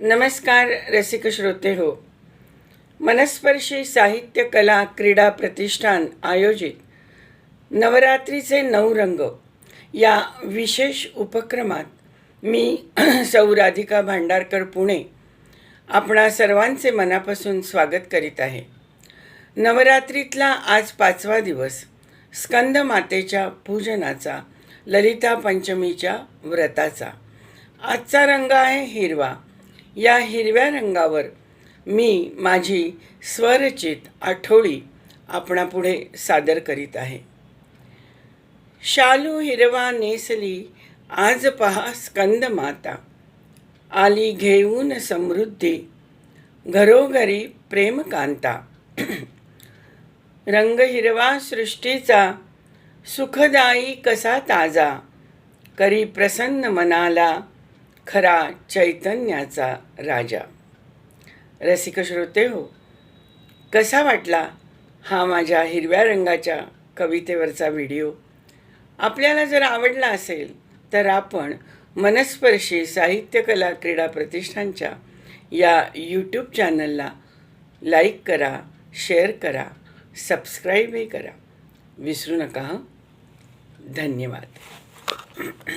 नमस्कार रसिक श्रोते हो. मनस्पर्शी साहित्य कला क्रीडा प्रतिष्ठान आयोजित नवरात्रीचे नऊ रंग या विशेष उपक्रमात मी सौ राधिका भांडारकर पुणे आपणा सर्वांचे मनापासून स्वागत करीत आहे. नवरात्रीतला आज पाचवा दिवस स्कंद मातेच्या पूजनाचा ललिता पंचमीच्या व्रताचा. आजचा रंग आहे हिरवा. या हिरव्या रंगावर मी माझी स्वरचित आठवडी आपणापुढे सादर करीत आहे. शालू हिरवा नेसली आज पहा स्कंद माता. आली घेऊन समृद्धी घरोघरी प्रेमकांता. रंग हिरवा सृष्टीचा सुखदायी कसा ताजा करी प्रसन्न मनाला खरा चैतन्याचा राजा. रसिक श्रोते हो कसा वाटला हा माझ्या हिरव्या रंगाच्या कवितेवरचा व्हिडिओ? आपल्याला जर आवडला असेल तर आपण मनस्पर्शी साहित्य कला क्रीडा प्रतिष्ठानच्या या यूट्यूब चॅनलला लाईक करा शेअर करा सबस्क्राईबही करा. विसरू नका धन्यवाद.